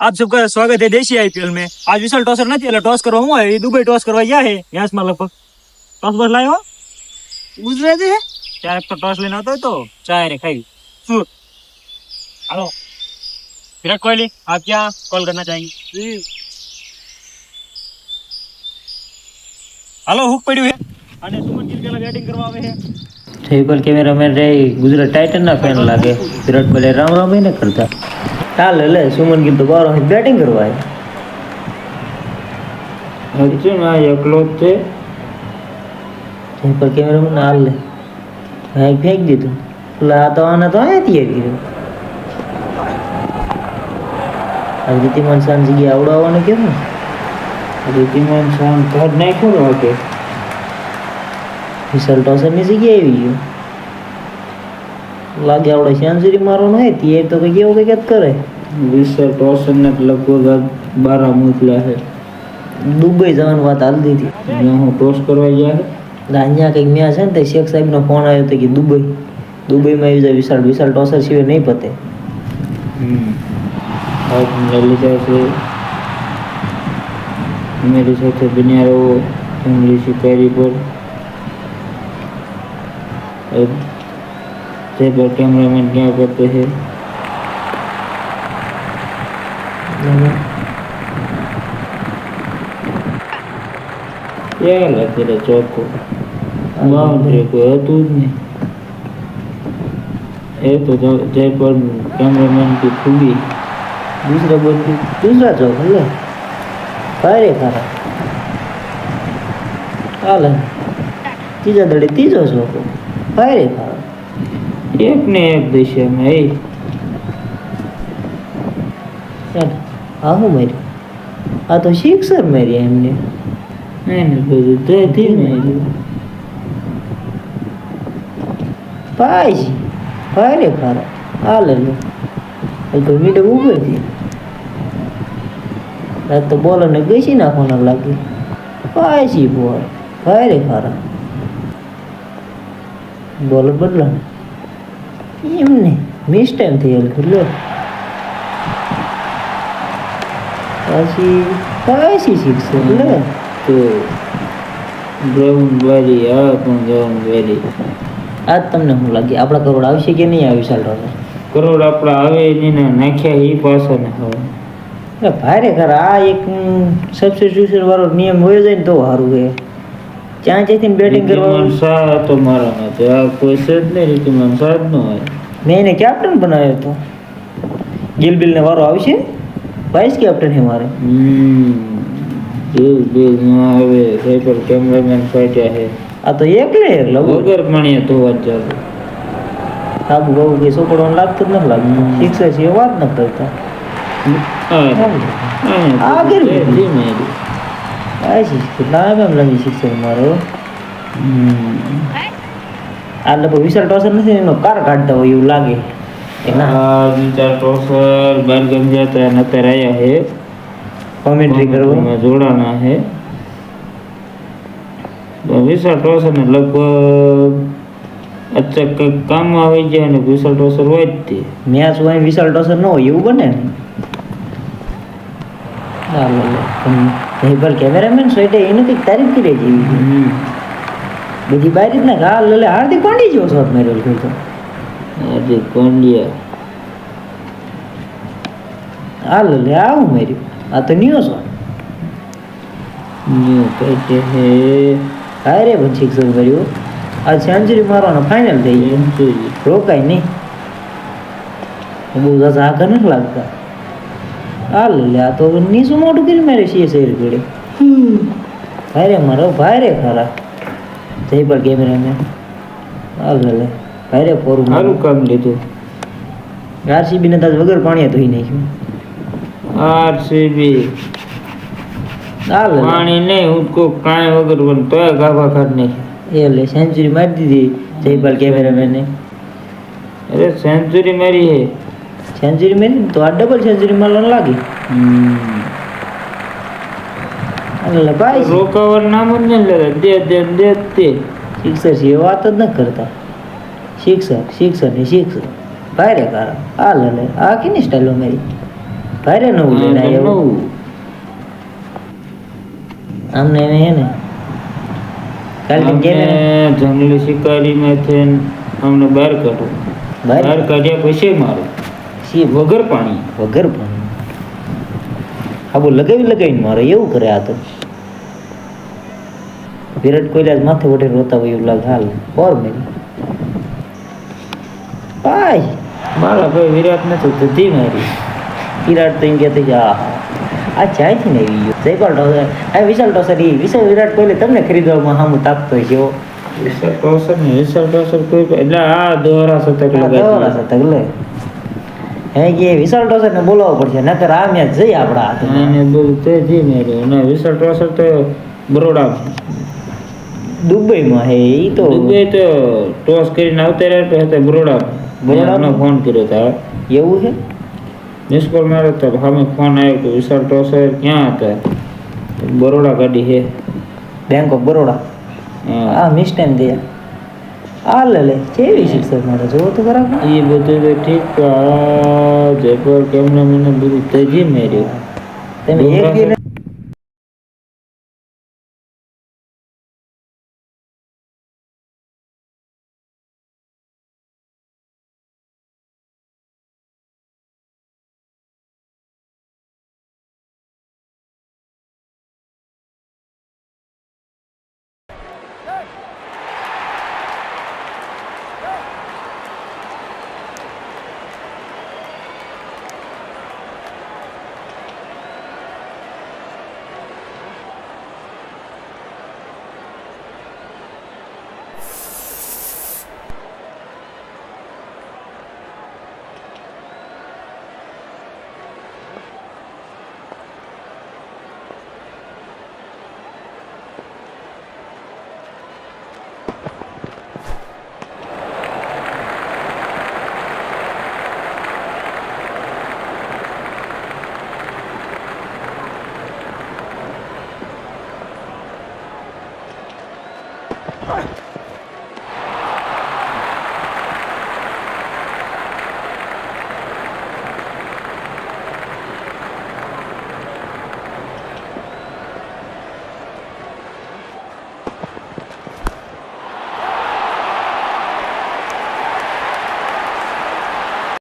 आप सबका स्वागत है देशी आईपीएल में आज विशाल टॉसर નથી એટલે ટોસ કરવા હું આવ્યો દુબઈ ટોસ કરવા ગયા છે યાસમાં લગભગ ટોસ બસ લાવ્યો ગુજરાતી છે ક્યારેક તો ટોસ લઈને આવતો હોય તો ચાય રે ખાઈ શું હાલો વિરાટ કોહલી આપ क्या कॉल करना चाहेंगे હાલો હુક પડ્યું છે અને સુમન ગિલ પેલા બેટિંગ કરવા આવે છે જયપાલ કેમેરામેન રે ગુજરાત ટાઇટનના ફેન લાગે વિરાટ કોહલી રામ રામ ને કરતા ચાલ લે સુમન ગીલ તો બાર બેટિંગ કરવા આવ્યો અર્જુન આ એકલો જ છે જયપાલ કેમેરામેન હાલ લે ભાઈ ફેંક દીધું એટલે આ તો આને તો અહીંયા તૈયાર કર્યો આ રીતિમાન સાંજ જગ્યાએ આવડાવવાનું કેમ ને રીતિમાન શાન કાઢ નાખ્યો ને વાગે વિશાલ ટોસરની જગ્યાએ આવી ગયો લાગે આપણે સેન્ચુરી મારો ન હોય તે તો કંઈક એવો કંઈક કરે. વિશે ટોસન ને લગભગ બારા મોકલ્યા છે. દુબઈ જવાની વાત હાલતી હતી હું ટોસ કરવા ગયા એટલે અહીંયા કંઈક મેં છે ને તે શેખ સાહેબનો ફોન આવ્યો હતો કે દુબઈ. દુબઈમાં આવી જાય વિશાળ વિશાળ ટોસર સિવાય નહીં પતે. મેરી સાથે બન્યા રહો. એમની શિકારી પર. से पर कैमरामैन क्या करते हैं क्या लगे रे चौको बाउंड्री को હતું જ નહીં એ તો જ- જયપર કેમેરામેન की खूबी દૂસરા બોલ દૂસરા ચોક લે ભારે ખારા હાલે ત્રીજા દડે ત્રીજો ચોકો ભારે ખારા એક ને એક દિશામાં એ ચાલ આ હું માર્યું આ તો સિક્સર મારી એમને એને બધું તે ધીમે ભાઈ ભારે ખારા હાલે લે એ તો મીટર ઉપર થી રાત તો બોલર ને ગઈ નાખવાના લાગી પાછી બોલ ભારે ખારા બોલર બદલા એમને થઈ ગયેલ લો. પાછી પાછી શીખશે લે તો ગ્રાઉન્ડ વાળી આ પણ ગ્રાઉન્ડ વાળી આજ તમને શું લાગે? આપણા કરોડ આવશે કે નહીં આવી ચાલ કરોડ આપણા આવે એને નાખ્યા એ પાછો ને હવે. એટલે ભારે ખરા આ એક સબસ્ટિટ્યુશન વાળો નિયમ હોય જાય ને તો સારું છે. ત્યાં જઈને બેટિંગ રીતિમાન કરવાનું શાહ હતો મારા માટે આ કોઈ છે જ નહીં રીતિમાન શાહ જ ન હોય મેં એને કેપ્ટન બનાવ્યો હતો ગિલબિલ ને વારો આવશે વાઇસ કેપ્ટન છે મારે હમ દિલ દિલ ન આવે સાયકલ કેમેરામેન ફાટ્યા છે આ તો એકલે એકલો વગર પાણીએ ધોવા જ જાતું સાબુ બહુ કે સોપડવાનું લાગતું જ નથી લાગતું શિક્ષક છે એ વાત ન કરતા આ આગળ એમ રમી શિક્ષક મારો આ લગભગ વિશાલ ટોસર નથી એનો કાર કાઢતા હોય એવું લાગે વિચાર ટોસર બાર ગમ જતા અને અત્યારે આવ્યા હે કોમેન્ટ્રી કરવામાં હે તો વિશાલ ટોસર ને લગભગ અચ્છા કંઈક કામમાં આવી જાય અને વિશાલ ટોસર હોય જ તે મેચ હોય વિશાલ ટોસર ન હોય એવું બને ને ના લે લે પણ નહીં પર કેમેરામેન સોઈટે એનું કંઈક તારીફ કરી જેવી છે. હમ. બધી બારી જ ના હાલ લે હાર્દિક પાંડી જેવો શોટ માર્યો છે તો હાર્દિક પાંડ્યા હાલ લે આવું માર્યું આ તો ન્યૂ શોટ ન્યુ કહેતે હે હારે પણ સિક્સર કર્યું આ સેન્ચુરી મારવાનો ફાઇનલ થઈ ગયો સેન્ચુરી રોકાય નહીં બહુ જાજા આગળ નથી લાગતા હાલ લે આ તો નીચું મોટું કરી મારે છીએ શેર જોડે ભારે મારો ભારે ખરા જય પર કેમેરામેન હાલ લે ભારે પોરું મારું. કામ લીધું. આરસીબી ને તાજ વગર પાણી ધોઈ નાખ્યું. આરસીબી હાલ પાણી નહીં ઉઠકો કાંઈ વગર પણ તોય ગાભા ખાટ નહીં. એ લે સેન્ચુરી મારી દીધી. જયપાલ કેમેરામેને અરે સેન્ચુરી મારી હે. સેન્ચુરી મેં તો આ ડબલ સેન્ચુરી મારવાનું લાગે. એટલે ભાઈ રોકવર નામ જ નહીં લેતા. દે દે દે તે શિક્ષક છે વાત જ ન કરતા. શિક્ષક શિક્ષક ને શિક્ષક. ભારે કાર આ લે લે આ કેની સ્ટાઈલો મારી? ભારે નવું લઈને હા, આવ્યો. નવું. આમને એને હે ને? કાલે અમને એને જંગલી શિકારીમાંથી અમને બહાર કાઢો બહાર? કાઢ્યા પછી મારું સી વગર પાણી. વગર પણ. આબુ લગાવી લગાવીને મારે એવું કરે આ તો. વિરાટ કોહલી આજ માથે વડે રોતા હોય એવું લાગે. હાલ ઓર મેરી ભાઈ મારા ભાઈ વિરાટ ને તો ધી મારી. વિરાટ તો એમ કહેતી કે આ આ જાય છે ને એવી જયપાલ ટોસર આ વિશાલ ટોસર એ વિશાલ વિરાટ કોહલી તમને ખરીદવામાં હામુ તાપતો છે વિશાલ ટોસર ને વિશાલ ટોસર કોઈ એટલે આ દોરા સતક આ દોરા સતક તગલે હે કે વિશાલ ટોસર ને બોલાવવો પડશે નકર આ મેચ જઈ આપણા હાથમાં તે અને વિશાલ ટોસર તો બરોડા. દુબઈમાં હે ઈ તો દુબઈ તો ટોસ કરીને આવતા રહ્યા તો બરોડા. બરોડા? બરોડા ફોન કર્યો હતો એવું છે? મિસ કોલ માર્યો તો સામે ફોન આવ્યો કે વિશાલ ટોસર ક્યાં હતા? બરોડા ગાડી છે બેંક ઓફ બરોડા હા. આ મિસ ટાઈમ દે આ લે કેવી શિક્ષક મળે જોવો તો બરાબર એ બધું તો ઠીક આ જયપુર કેમને મને બધું તેજી મેર્યું. તમે એક